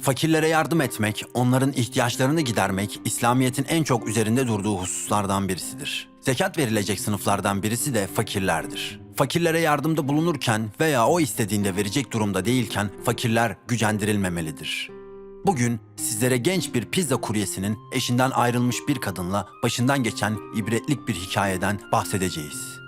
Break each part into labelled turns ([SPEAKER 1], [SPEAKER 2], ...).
[SPEAKER 1] Fakirlere yardım etmek, onların ihtiyaçlarını gidermek İslamiyet'in en çok üzerinde durduğu hususlardan birisidir. Zekat verilecek sınıflardan birisi de fakirlerdir. Fakirlere yardımda bulunurken veya o istediğinde verecek durumda değilken fakirler gücendirilmemelidir. Bugün sizlere genç bir pizza kuryesinin eşinden ayrılmış bir kadınla başından geçen ibretlik bir hikayeden bahsedeceğiz.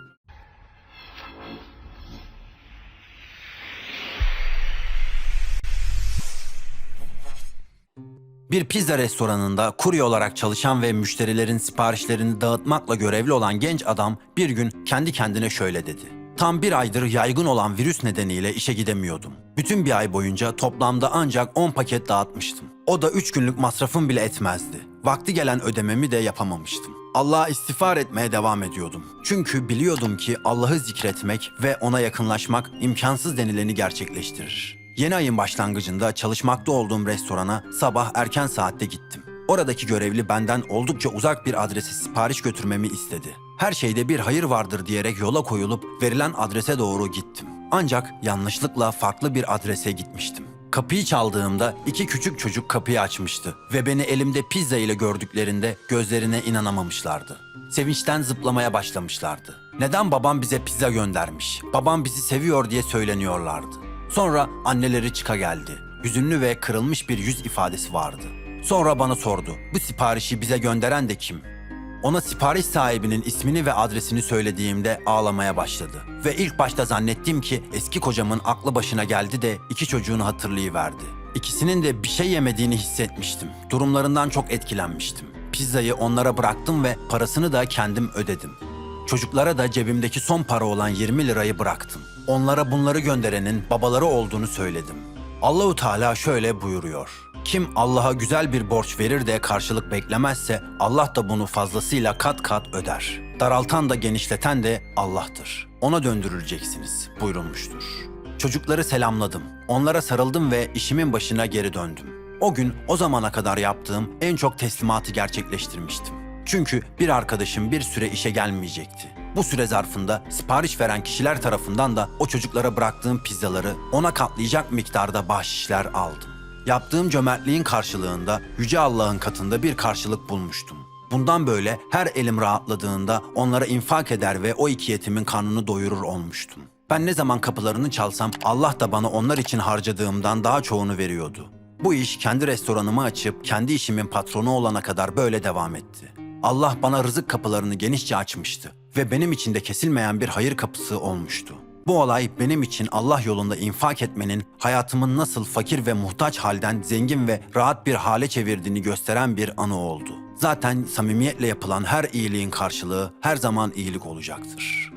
[SPEAKER 1] Bir pizza restoranında kurye olarak çalışan ve müşterilerin siparişlerini dağıtmakla görevli olan genç adam bir gün kendi kendine şöyle dedi. Tam bir aydır yaygın olan virüs nedeniyle işe gidemiyordum. Bütün bir ay boyunca toplamda ancak 10 paket dağıtmıştım. O da 3 günlük masrafım bile etmezdi. Vakti gelen ödememi de yapamamıştım. Allah'a istiğfar etmeye devam ediyordum. Çünkü biliyordum ki Allah'ı zikretmek ve ona yakınlaşmak imkansız denileni gerçekleştirir. Yeni ayın başlangıcında çalışmakta olduğum restorana sabah erken saatte gittim. Oradaki görevli benden oldukça uzak bir adrese sipariş götürmemi istedi. Her şeyde bir hayır vardır diyerek yola koyulup verilen adrese doğru gittim. Ancak yanlışlıkla farklı bir adrese gitmiştim. Kapıyı çaldığımda iki küçük çocuk kapıyı açmıştı ve beni elimde pizza ile gördüklerinde gözlerine inanamamışlardı. Sevinçten zıplamaya başlamışlardı. Neden babam bize pizza göndermiş? Babam bizi seviyor diye söyleniyorlardı. Sonra anneleri çıka geldi. Hüzünlü ve kırılmış bir yüz ifadesi vardı. Sonra bana sordu. Bu siparişi bize gönderen de kim? Ona sipariş sahibinin ismini ve adresini söylediğimde ağlamaya başladı. Ve ilk başta zannettim ki eski kocamın aklı başına geldi de iki çocuğunu hatırlayıverdi. İkisinin de bir şey yemediğini hissetmiştim. Durumlarından çok etkilenmiştim. Pizzayı onlara bıraktım ve parasını da kendim ödedim. Çocuklara da cebimdeki son para olan 20 lirayı bıraktım. Onlara bunları gönderenin babaları olduğunu söyledim. Allahu Teala şöyle buyuruyor. Kim Allah'a güzel bir borç verir de karşılık beklemezse Allah da bunu fazlasıyla kat kat öder. Daraltan da genişleten de Allah'tır. Ona döndürüleceksiniz buyurulmuştur. Çocukları selamladım. Onlara sarıldım ve işimin başına geri döndüm. O gün o zamana kadar yaptığım en çok teslimatı gerçekleştirmiştim. Çünkü bir arkadaşım bir süre işe gelmeyecekti. Bu süre zarfında sipariş veren kişiler tarafından da o çocuklara bıraktığım pizzaları ona katlayacak miktarda bahşişler aldım. Yaptığım cömertliğin karşılığında Yüce Allah'ın katında bir karşılık bulmuştum. Bundan böyle her elim rahatladığında onlara infak eder ve o iki yetimin karnını doyurur olmuştum. Ben ne zaman kapılarını çalsam Allah da bana onlar için harcadığımdan daha çoğunu veriyordu. Bu iş kendi restoranımı açıp kendi işimin patronu olana kadar böyle devam etti. Allah bana rızık kapılarını genişçe açmıştı ve benim için de kesilmeyen bir hayır kapısı olmuştu. Bu olay benim için Allah yolunda infak etmenin hayatımın nasıl fakir ve muhtaç halden zengin ve rahat bir hale çevirdiğini gösteren bir anı oldu. Zaten samimiyetle yapılan her iyiliğin karşılığı her zaman iyilik olacaktır.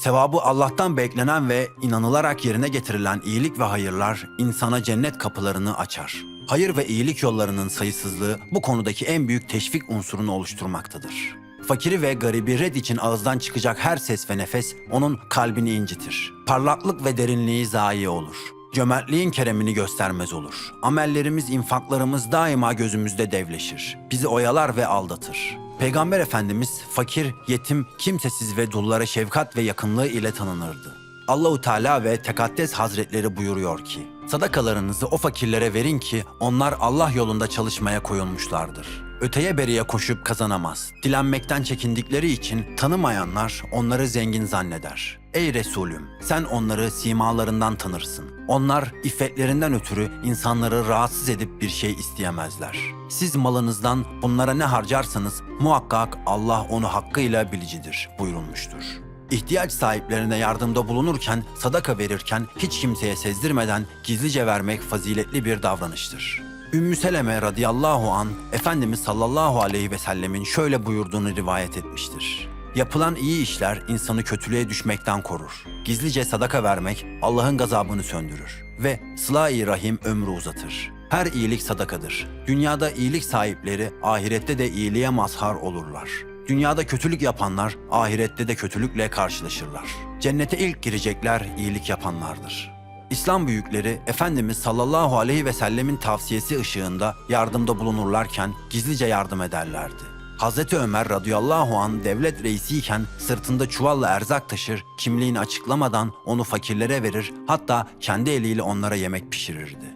[SPEAKER 1] Sevabı Allah'tan beklenen ve inanılarak yerine getirilen iyilik ve hayırlar insana cennet kapılarını açar. Hayır ve iyilik yollarının sayısızlığı bu konudaki en büyük teşvik unsurunu oluşturmaktadır. Fakiri ve garibi red için ağızdan çıkacak her ses ve nefes onun kalbini incitir. Parlaklık ve derinliği zayi olur. Cömertliğin keremini göstermez olur. Amellerimiz, infaklarımız daima gözümüzde devleşir. Bizi oyalar ve aldatır. Peygamber Efendimiz fakir, yetim, kimsesiz ve dullara şefkat ve yakınlığı ile tanınırdı. Allahu Teala ve Tekaddes Hazretleri buyuruyor ki: Sadakalarınızı o fakirlere verin ki onlar Allah yolunda çalışmaya koyulmuşlardır. Öteye beriye koşup kazanamaz. Dilenmekten çekindikleri için tanımayanlar onları zengin zanneder. Ey Resulüm, sen onları simalarından tanırsın. Onlar iffetlerinden ötürü insanları rahatsız edip bir şey isteyemezler. Siz malınızdan bunlara ne harcarsanız muhakkak Allah onu hakkıyla bilicidir buyurulmuştur. İhtiyaç sahiplerine yardımda bulunurken, sadaka verirken hiç kimseye sezdirmeden gizlice vermek faziletli bir davranıştır. Ümmü Seleme radıyallahu an Efendimiz sallallahu aleyhi ve sellemin şöyle buyurduğunu rivayet etmiştir. Yapılan iyi işler insanı kötülüğe düşmekten korur. Gizlice sadaka vermek Allah'ın gazabını söndürür ve sıla-i rahim ömrü uzatır. Her iyilik sadakadır. Dünyada iyilik sahipleri ahirette de iyiliğe mazhar olurlar. Dünyada kötülük yapanlar ahirette de kötülükle karşılaşırlar. Cennete ilk girecekler iyilik yapanlardır. İslam büyükleri Efendimiz sallallahu aleyhi ve sellemin tavsiyesi ışığında yardımda bulunurlarken gizlice yardım ederlerdi. Hazreti Ömer radıyallahu an devlet reisiyken sırtında çuvalla erzak taşır, kimliğini açıklamadan onu fakirlere verir, hatta kendi eliyle onlara yemek pişirirdi.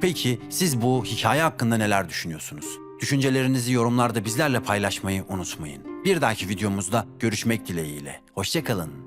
[SPEAKER 1] Peki siz bu hikaye hakkında neler düşünüyorsunuz? Düşüncelerinizi yorumlarda bizlerle paylaşmayı unutmayın. Bir dahaki videomuzda görüşmek dileğiyle. Hoşçakalın.